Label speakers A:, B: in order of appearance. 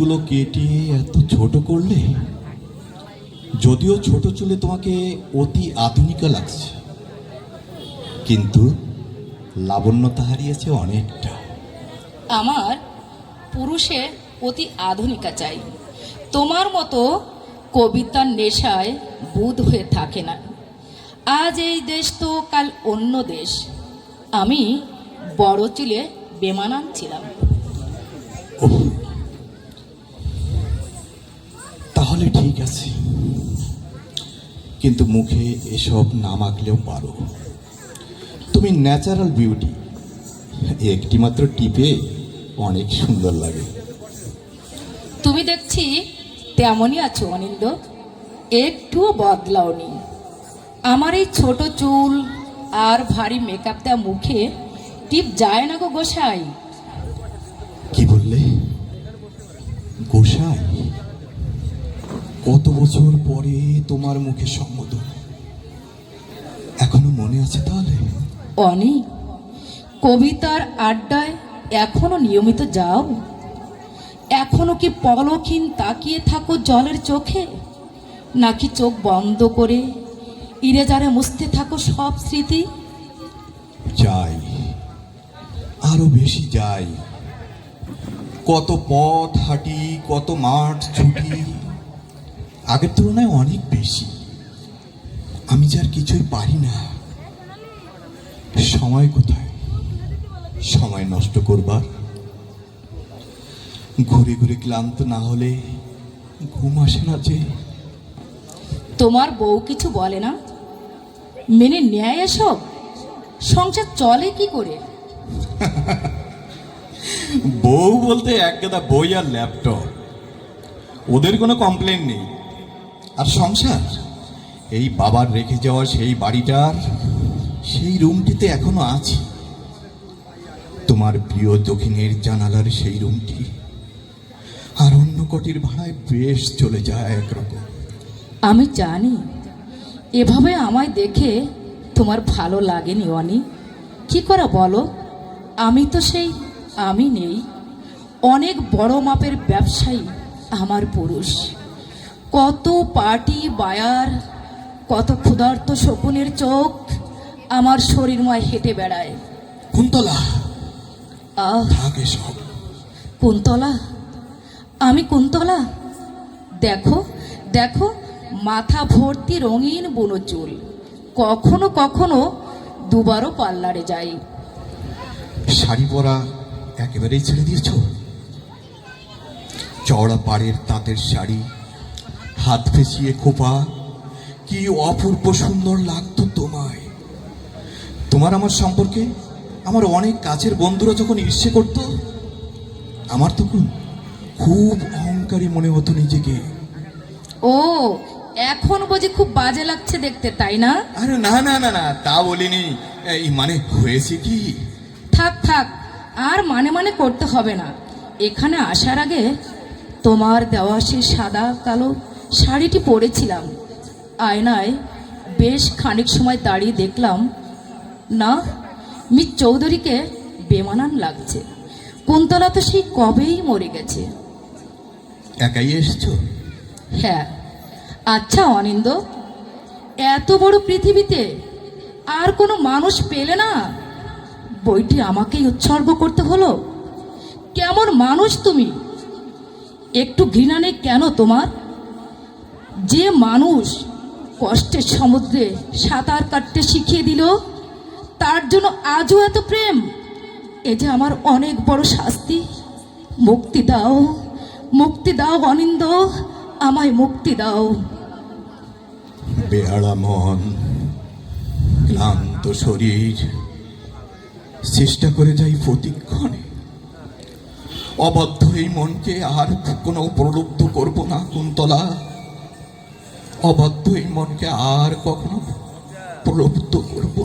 A: চুলগুলো কেটে এত ছোট করলে? যদিও ছোট চুলে তোমাকে অতি আধুনিকা লাগছে কিন্তু লাবণ্যতা হারিয়েছে অনেকটা।
B: আমার পুরুষে অতি আধুনিকা চাই। তোমার মতো কবিতার নেশায় বুধ হয়ে থাকে না। আজ এই দেশ তো কাল অন্য দেশ। আমি বড় চুলে বেমানান ছিলাম।
A: আছে কিন্তু মুখে এসব না মাখলেও পারো। তুমি ন্যাচারাল বিউটি একটি মাত্র টিপে অনেক সুন্দর লাগে।
B: তুমি দেখছি তেমনই আছো অনিন্দ। একটুও বদলাওনি আমার এই ছোট চুল আর ভারী মেকআপ দেওয়া মুখে টিপ যায় না গো গোসাই।
A: কি বললে? গোসাই? কত বছর পরে তোমার মুখে সম্বোধন এখনও মনে আছে তাহলে?
B: অনেক। কবিতার আড্ডায় এখনও নিয়মিত যাও। এখনও কি পলকহীন তাকিয়ে থাকো জলের চোখে? নাকি চোখ বন্ধ করে ইরেজারে মুছতে থাকো সব স্মৃতি?
A: যাই আরও বেশি যাই। কত পথ হাঁটি কত মাঠ ছুটি আগের তুলনায় অনেক বেশি। আমি যে আর কিছুই পারি না সময় কোথায়? সময় নষ্ট করবার। ঘুরে ঘুরে ক্লান্ত না হলে ঘুম আসে না যে।
B: তোমার বউ কিছু বলে না? মেনে নেয় এসব? সংসার চলে কি করে?
A: বউ বলতে এক গাদা বই আর ল্যাপটপ। ওদের কোনো কমপ্লেন নেই। আর সংসার? এই বাবার রেখে যাওয়া সেই বাড়িটার, সেই রুমটিতে এখনও আছি। তোমার প্রিয় দক্ষিণের জানালার সেই রুমটি। আর অন্য কটির ভাড়ায় বেশ চলে যায় একরকম।
B: আমি জানি। এভাবে আমায় দেখে তোমার ভালো লাগেনি, অনি। কি করা বলো? আমি তো সেই, আমি নেই। অনেক বড় মাপের ব্যবসায়ী আমার পুরুষ। কত পার্টি বায়ার কত ক্ষুধার্ত শকুনের চোখ আমার শরীরময় হেঁটে বেড়ায়।
A: কুন্তলা
B: আহ কুন্তলা? আমি কুন্তলা? দেখো দেখো মাথা ভর্তি রঙিন বুনো চুল। কখনো কখনো দুবারও পার্লারে যাই।
A: শাড়ি পরা একেবারেই ছেড়ে দিয়েছ? চওড়া পাড়ের তাঁতের শাড়ি হাত ফেঁচিয়ে খোপা কি অপূর্ব সুন্দর লাগতো তোমায়। তোমার আমার সম্পর্কে আমার অনেক কাছের বন্ধুরা যখন ঈর্ষে করত আমার তখন খুব অহংকারী মনে হতো নিজেকে।
B: ও এখন বুঝি খুব বাজে লাগছে দেখতে তাই না?
A: আরে না না না না তা বলিনি। এই মানে হয়েছে কি?
B: থাক থাক আর মানে মানে করতে হবে না। এখানে আসার আগে তোমার দেওয়া সেই সাদা কালো শাড়িটি পরেছিলাম। আয়নায় বেশ খানিক সময় দাঁড়িয়ে দেখলাম না মিস চৌধুরীকে বেমানান লাগছে। কুন্তলা তো সেই কবেই মরে গেছে।
A: একাই এসছো?
B: হ্যাঁ। আচ্ছা অনিন্দ এত বড় পৃথিবীতে আর কোনো মানুষ পেলে না? বইটি আমাকেই উৎসর্গ করতে হলো। কেমন মানুষ তুমি? একটু ঘৃণা নেই কেন তোমার? যে মানুষ কষ্টের সমুদ্রে সাঁতার কাটতে শিখিয়ে দিল, তার জন্য আজও এত প্রেম। এ যে আমার অনেক বড় শাস্তি। মুক্তি দাও মুক্তি দাও অনিন্দ, আমায় মুক্তি দাও।
A: বেহারা মন, ক্লান্ত শরীর, চেষ্টা করে যাই প্রতিক্ষণে। অবদ্ধ এই মনকে আর কোনো প্রলুব্ধ করব না, কুন্তলা। অবদ্ধ এই মনকে আর কখনো প্রলুব্ধ করব